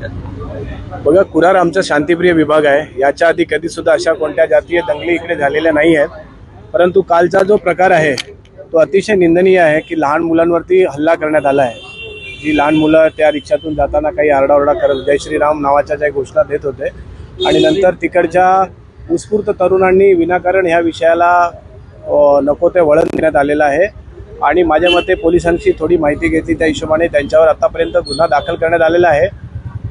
बघा कुरार आमचा शांतीप्रिय विभाग आहे. याच्या आधी कधी सुद्धा अशा कोणत्या जातीय दंगली इकडे झालेल्या नाही आहेत. परंतु कालचा जो प्रकार आहे तो अतिशय निंदनीय आहे की लहान मुलांवरती हल्ला करण्यात आला आहे. जी लहान मुलं त्या रिक्षातून जाताना काही आरडाओरडा करत जय श्रीराम नावाच्या ज्या घोषणा देत होते. आणि नंतर तिकडच्या उत्स्फूर्त तरुणांनी विनाकारण ह्या विषयाला नको ते वळण देण्यात आलेलं आहे. आणि माझ्या मते पोलिसांची थोडी माहिती घेतली त्या हिशोबाने त्यांच्यावर आतापर्यंत गुन्हा दाखल करण्यात आलेला आहे.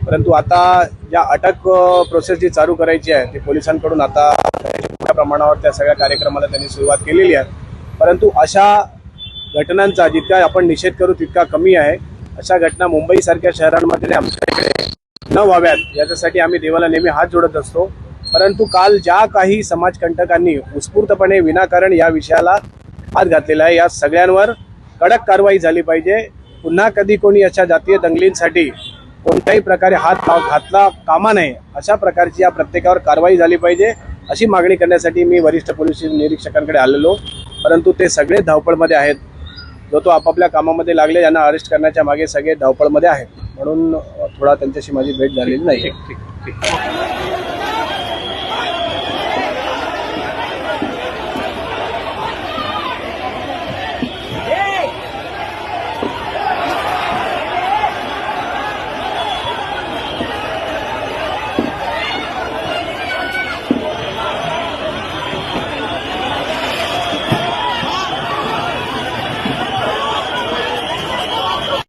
परंतु आता ज्या अटक प्रोसेस जी चालू करायची आहे ती पोलिसांकडून आता मोठ्या प्रमाणावर त्या सगळ्या कार्यक्रमाला त्यांनी सुरुवात केलेली आहे. परंतु अशा घटनांचा जितका आपण निषेध करू तितका कमी आहे. अशा घटना मुंबईसारख्या शहरांमध्ये आमच्याकडे न व्हाव्यात याच्यासाठी आम्ही देवाला नेहमी हात जोडत असतो. परंतु काल ज्या काही समाजकंटकांनी उत्स्फूर्तपणे विनाकारण या विषयाला हात घातलेला आहे या सगळ्यांवर कडक कारवाई झाली पाहिजे. पुन्हा कधी कोणी अशा जातीय दंगलींसाठी कोणत्याही प्रकारे हात लाव- घातला कामा नये अशा प्रकारची या प्रत्येकावर कारवाई झाली पाहिजे अशी मागणी करण्यासाठी मी वरिष्ठ पोलीस निरीक्षकांकडे आलेलो. परंतु ते सगळे धावपळमध्ये आहेत. जो तो आपापल्या कामामध्ये लागले यांना अरेस्ट करण्याच्या मागे सगळे धावपळमध्ये आहेत. म्हणून थोडा त्यांच्याशी माझी भेट झालेली नाही ठीक ठीक.